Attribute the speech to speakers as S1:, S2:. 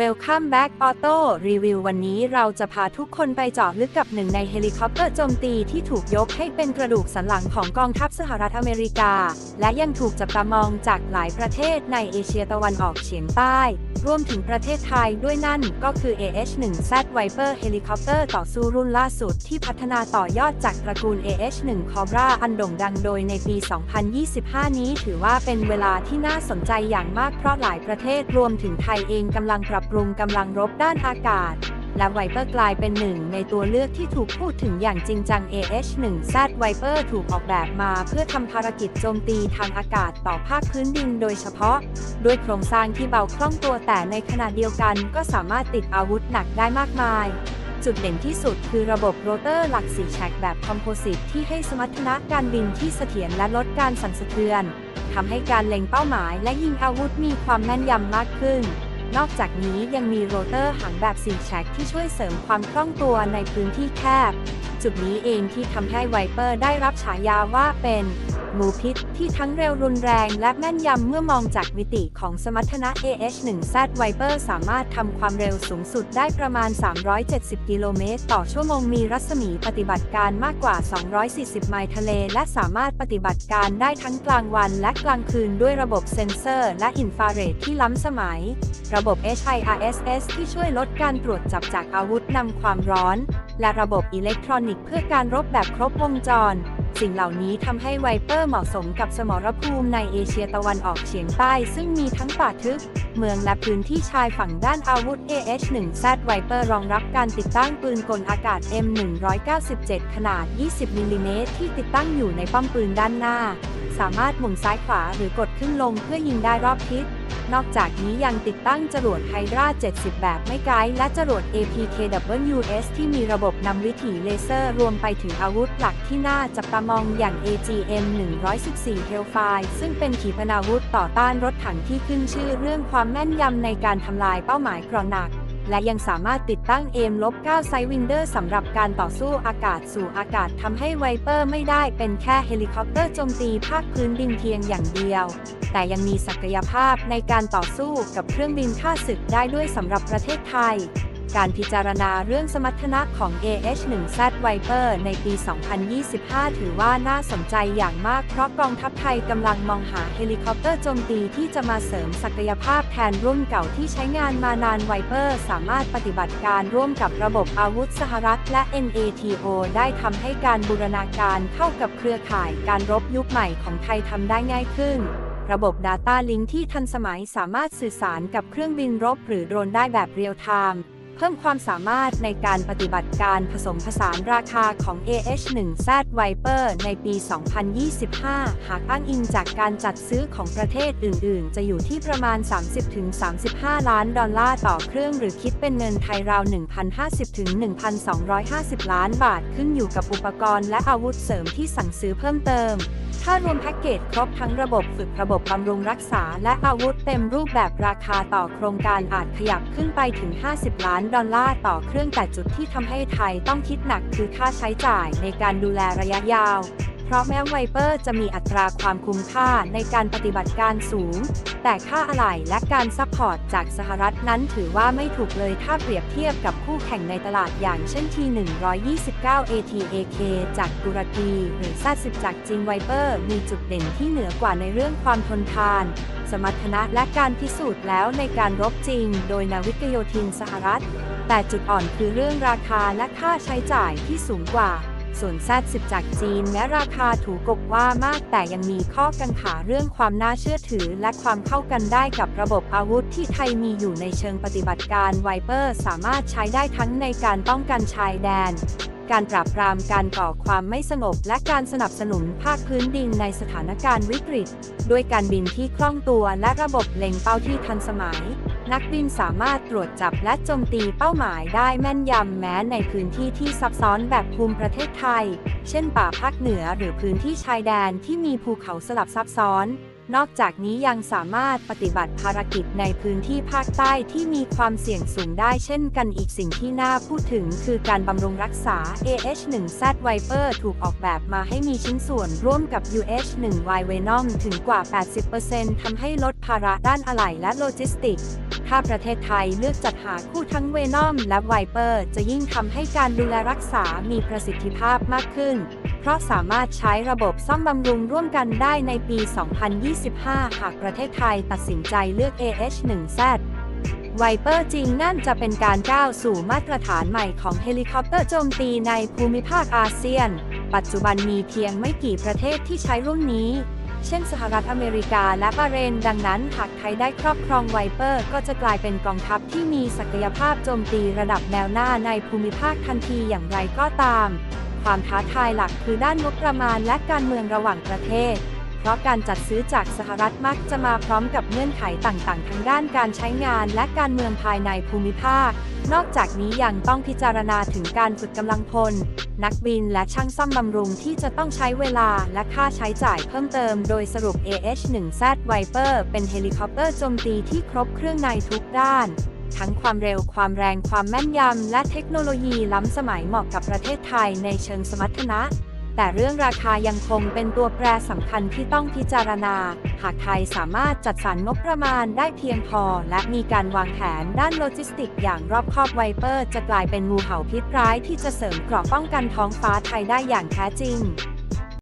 S1: Welcome back Auto Review วันนี้เราจะพาทุกคนไปเจาะลึกกับหนึ่งในเฮลิคอปเตอร์โจมตีที่ถูกยกให้เป็นกระดูกสันหลังของกองทัพสหรัฐอเมริกา และยังถูกจับตามองจากหลายประเทศในเอเชียตะวันออกเฉียงใต้ รวมถึงประเทศไทยด้วยนั่นก็คือ AH-1Z Viper เฮลิคอปเตอร์ต่อสู้รุ่นล่าสุดที่พัฒนาต่อยอดจากตระกูล AH-1 Cobra อันโด่งดังโดยในปี 2025 นี้ถือว่าเป็นเวลาที่น่าสนใจอย่างมากเพราะหลายประเทศรวมถึงไทยเองกำลังปรับปรุงกำลังรบด้านอากาศ และไวเปอร์กลายเป็นหนึ่งในตัวเลือกที่ถูกพูดถึงอย่างจริงจัง AH-1Z Viper ถูกออกแบบมาเพื่อทำภารกิจโจมตีทางอากาศต่อภาคพื้นดินโดยเฉพาะ ด้วยโครงสร้างที่เบาคล่องตัวแต่ในขณะเดียวกันก็สามารถติดอาวุธหนักได้มากมายจุดเด่นที่สุดคือระบบโรเตอร์หลักสีแฉกแบบคอมโพสิตที่ให้สมรรถนะการบินที่เสถียรและลดการสั่นสะเทือนทำให้การเล็งเป้าหมายและยิงอาวุธมีความแม่นยำมากขึ้น นอกจากนี้ยังมีโรเตอร์หางแบบสีแฉกที่ช่วยเสริมความคล่องตัวในพื้นที่แคบ จุดนี้เองที่ทำให้ไวเปอร์ได้รับฉายาว่าเป็น หมูพิษที่ทั้งเร็วรุนแรงและแม่นยำเมื่อมองจากมิติของสมรรถนะ AH-1Z Viper สามารถทำความเร็วสูงสุดได้ประมาณ 370 กิโลเมตร ต่อชั่วโมงมีรัศมีปฏิบัติการมากกว่า 240 ไมล์ทะเล และสามารถปฏิบัติการได้ทั้งกลางวันและกลางคืนด้วยระบบเซ็นเซอร์ และอินฟราเรดที่ล้ำสมัย ระบบ HIRSS ที่ช่วยลดการตรวจจับจากอาวุธนำความร้อน และระบบอิเล็กทรอนิกส์เพื่อการรบแบบครบวงจร สิ่งเหล่านี้ทำให้ไวเปอร์เหมาะสมกับสมรภูมิในเอเชียตะวันออกเฉียงใต้ ซึ่งมีทั้งป่าทึบ เมืองและพื้นที่ชายฝั่งด้านอาวุธ AH-1Z Viper รองรับการติดตั้งปืนกลอากาศ M197 ขนาด 20มิลลิเมตรที่ติดตั้งอยู่ในป้อมปืนด้านหน้า สามารถหมุนซ้ายขวาหรือกดขึ้นลงเพื่อยิงได้รอบทิศ นอกจากนี้ยังติดตั้งจรวดไฮดรา 70 แบบไม่ไกลและจรวด APKWS ที่มีระบบนำวิถีเลเซอร์รวมไปถึงอาวุธหลักที่น่าจับตามองอย่าง AGM-114 Hellfire ซึ่งเป็นขีปนาวุธต่อต้านรถถังที่ขึ้นชื่อเรื่องความแม่นยำในการทำลายเป้าหมายกรอหนัก และยังสามารถติดตั้ง M-9 ไซวินเดอร์สำหรับการต่อสู้อากาศสู่อากาศทำให้ไวเปอร์ไม่ได้เป็นแค่เฮลิคอปเตอร์โจมตีภาคพื้นดินเพียงอย่างเดียว แต่ยังมีศักยภาพในการต่อสู้กับเครื่องบินฆ่าศึกได้ด้วยสำหรับประเทศไทย การพิจารณาเรื่องสมรรถนะของ AH-1Z Viper ในปี 2025 ถือว่าน่าสนใจอย่างมากเพราะกองทัพไทยกำลังมองหาเฮลิคอปเตอร์โจมตีที่จะมาเสริมศักยภาพแทนรุ่นเก่าที่ใช้งานมานาน Viper สามารถปฏิบัติการร่วมกับระบบอาวุธสหรัฐและ NATO ได้ทำให้การบูรณาการเข้ากับเครือข่ายการรบยุคใหม่ของไทยทำได้ง่ายขึ้นระบบ Data Link ที่ทันสมัยสามารถสื่อสารกับเครื่องบินรบหรือโดรนได้แบบเรียลไทม์ พิ่มความสามารถในการปฏิบัติการผสมผสานราคาของ AH-1Z Viper ในปี 2025 หากอ้างอิงจากการจัดซื้อของประเทศอื่น ๆ จะอยู่ที่ประมาณ 30-35 ล้านดอลลาร์ต่อเครื่องหรือคิดเป็นเงินไทยราว 1,050-1,250 ล้านบาทขึ้นอยู่กับอุปกรณ์และอาวุธเสริมที่สั่งซื้อเพิ่มเติมถ้ารวมแพ็กเกจครบทั้งระบบฝึกระบบบำรุงรักษาและอาวุธเต็มรูปแบบราคาต่อโครงการอาจขยับขึ้นไปถึง 50 ล้านดอลลาร์ต่อเครื่องแต่จุดที่ทำให้ไทยต้องคิดหนักคือค่าใช้จ่ายในการดูแลระยะยาว ราะแม้ไวเปอร์จะมีอัตราความคุ้มค่าในการปฏิบัติการสูง แต่ค่าอะไหล่และการซัพพอร์ตจากสหรัฐนั้นถือว่าไม่ถูกเลยถ้าเปรียบเทียบกับคู่แข่งในตลาดอย่างเช่น T129 ATAK จากตุรกีหรือ Z10 จากจีนไวเปอร์มีจุดเด่นที่เหนือกว่าในเรื่องความทนทาน สมรรถนะและการพิสูจน์แล้วในการรบจริง โดยนาวิกโยธินสหรัฐ แต่จุดอ่อนคือเรื่องราคาและค่าใช้จ่ายที่สูงกว่า ส่วน Z10 จากจีนแม้ราคาถูกกว่ามาก แต่ยังมีข้อกังขาเรื่องความน่าเชื่อถือ และความเข้ากันได้กับระบบอาวุธที่ไทยมีอยู่ในเชิงปฏิบัติการไวเปอร์สามารถใช้ได้ทั้งในการป้องกันชายแดนการปราบปรามการก่อความไม่สงบและการสนับสนุนภาคพื้นดินในสถานการณ์วิกฤต ด้วยการบินที่คล่องตัวและระบบเล็งเป้าที่ทันสมัย นักบินสามารถตรวจจับและโจมตีเป้าหมายได้แม่นยำแม้ในพื้นที่ที่ซับซ้อนแบบภูมิประเทศไทย เช่นป่าภาคเหนือหรือพื้นที่ชายแดนที่มีภูเขาสลับซับซ้อน นอกจากนี้ยังสามารถปฏิบัติภารกิจในพื้นที่ภาคใต้ที่มีความเสี่ยงสูงได้เช่นกันอีกสิ่งที่น่าพูดถึงคือการบำรุงรักษา AH-1Z Viper ถูกออกแบบมาให้มีชิ้นส่วนร่วมกับ UH-1Y Venom ถึงกว่า 80%ทำให้ลดภาระด้านอะไหล่และโลจิสติกส์ ถ้าประเทศไทยเลือกจัดหาคู่ทั้งเวนอมและไวเปอร์ จะยิ่งทำให้การดูแลรักษามีประสิทธิภาพมากขึ้น เพราะสามารถใช้ระบบซ่อมบำรุงร่วมกันได้ในปี 2025 หากประเทศไทยตัดสินใจเลือก AH1Z ไวเปอร์จริงนั่นจะเป็นการก้าวสู่มาตรฐานใหม่ของเฮลิคอปเตอร์โจมตีในภูมิภาคอาเซียน ปัจจุบันมีเพียงไม่กี่ประเทศที่ใช้รุ่นนี้ เช่นสหรัฐอเมริกาและบาห์เรน ดังนั้น หากไทยได้ครอบครองไวเปอร์ ก็จะกลายเป็นกองทัพที่มีศักยภาพโจมตีระดับแนวหน้าในภูมิภาคทันทีอย่างไรก็ตาม ความท้าทายหลักคือด้านงบประมาณและการเมืองระหว่างประเทศเพราะการจัดซื้อจากสหรัฐมักจะมาพร้อมกับเงื่อนไขต่างๆทั้งด้านการใช้งานและการเมืองภายในภูมิภาค นอกจากนี้ยังต้องพิจารณาถึงการฝึกกำลังพล นักบินและช่างซ่อมบำรุงที่จะต้องใช้เวลาและค่าใช้จ่ายเพิ่มเติม โดยสรุป AH-1Z Viper เป็นเฮลิคอปเตอร์โจมตีที่ครบเครื่องในทุกด้าน ทั้งความเร็วความแรงความแม่นยำ และเทคโนโลยีล้ำสมัยเหมาะกับประเทศไทยในเชิงสมรรถนะ แต่เรื่องราคายังคงเป็นตัวแปรสำคัญที่ต้องพิจารณา หากไทยสามารถจัดสรรงบประมาณได้เพียงพอ และมีการวางแผนด้านโลจิสติก อย่างรอบคอบไวเปอร์ จะกลายเป็นงูเห่าพิษร้ายที่จะเสริมเกราะป้องกันท้องฟ้าไทยได้อย่างแท้จริง